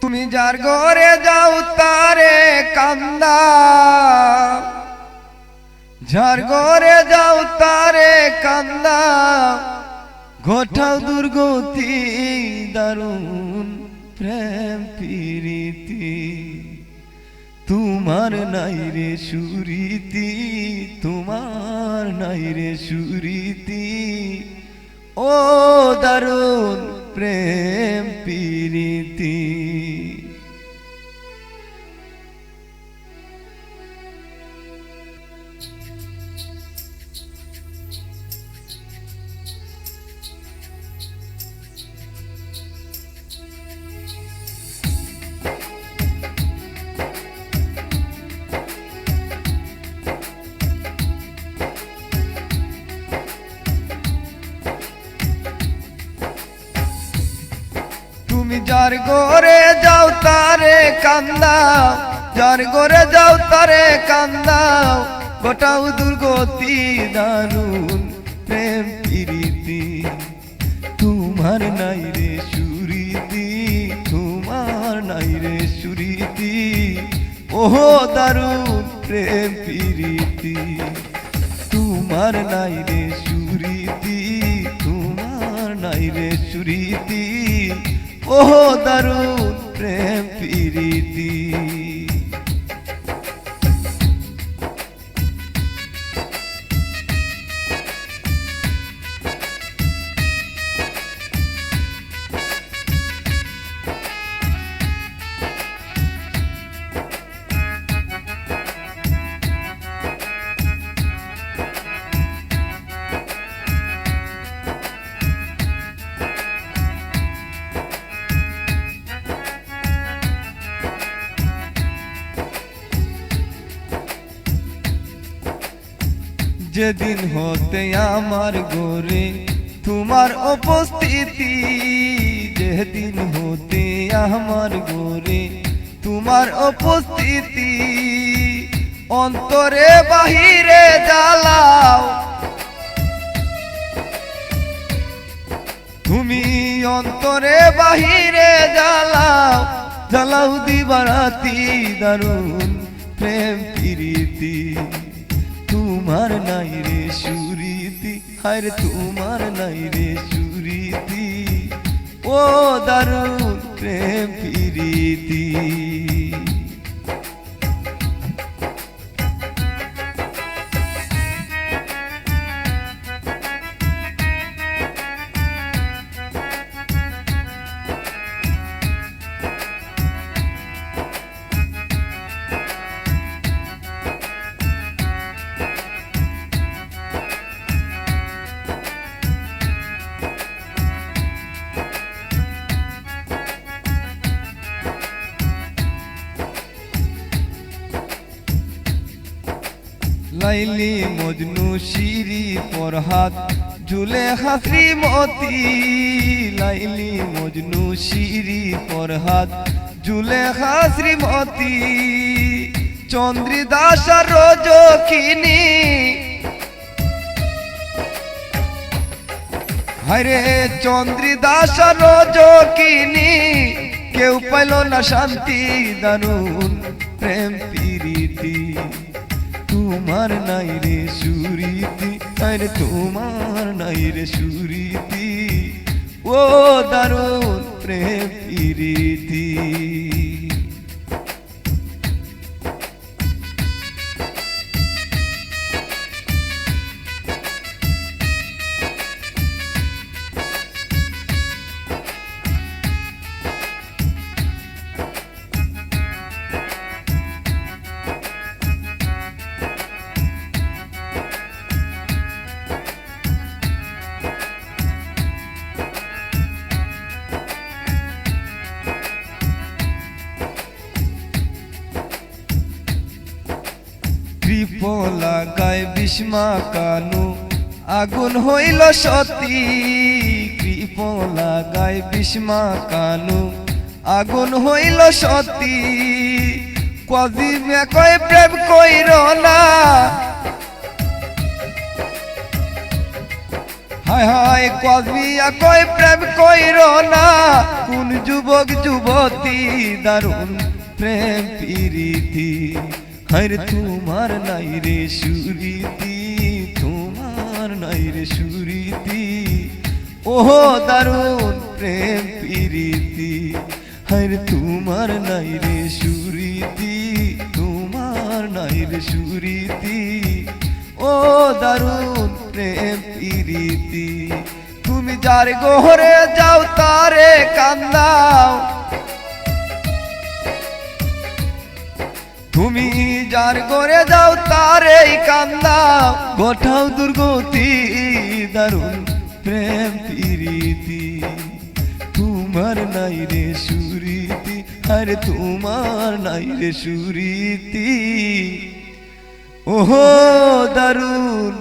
তুমি যার ঘরে যাও, তারে কান্দা। যার ঘরে যাও, তারে কান্দা। ঘটাও দুর্গতি, দারুণ প্রেম, প্রীতি। তোমার নাই রে সুরীতি, তোমার নাই রে সুরীতি। ও দারুণ প্রেম, প্রীতি। তুমি যার ঘরে যাও তারে কান্দাও যার ঘরে যাও তারে কান্দাও গোটাও দুর্গতি দারুণ প্রেম প্রীতি। তোমার নাই রে সুরীতি, তোমার নাই রে সুরীতি। ওহো, দারুণ প্রেম প্রীতি। তোমার নাই রে সুরীতি, তোমার নাই রে সুরীতি। ওহো দারুণ প্রেম প্রীতি। যেদিন হতে আমার গোরে তোমার উপস্থিতি, যেদিন হতে আমার গোরে তোমার উপস্থিতি, অন্তরে বাহিরে জ্বালাও। তুমি অন্তরে বাহিরে জ্বালাও জ্বালাও দিবারাতি দারুণ প্রেম প্রীতি। তোমার নাই রে সুরীতি। হায় রে তোমার নাই রে সুরীতি। ও দারুণ প্রেম প্রীতি। লাইলি মজনু শিরি পরহাত ঝুলে হাসরি মতি। লাইলি মজনু শিরি পরহাত ঝুলে হাসরি মতি। চন্দ্রিদাস রোজ কিনি হরে চন্দ্রিদাস রোজ কিনি কেউ পাইল না শান্তি দারুণ প্রেম প্রীতি। তোমার নাই রে সুরীতি আরে তোমার নাই রে সুরীতি। ও দারুণ প্রেম প্রীতি ত্রিপলা গায় বিষ্মা কানু। আগুন হইল সতী। কৃপলা গায় বিষ্মা কানু। আগুন হইল সতী। কদিমে কয় প্রেম কইর না। হায় হায় কবিয়া কই প্রেম কইর না। কোন যুবক, যুবতী, দারুণ প্রেম প্রীতি। হর তোমার নাই রে সুরীতি, তোমার নাই রে সুরীতি। ওহো দারুণ প্রেম প্রীতি হর তোমার নাই রে সুরীতি, তোমার নাই রে সুরীতি। ও দারুণ প্রেম প্রীতি, তুমি যার গোহরে যাও তারে কান্দাও। তুমি যার করে যাও তারে কান্দাও গোঠাও দুর্গতি, দারুণ প্রেম প্রীতি। তোমার নাই রে সুরীতি, আরে তোমার নাই রে সুরীতি। ওহো, দারুণ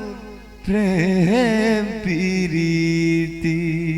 প্রেম প্রীতি।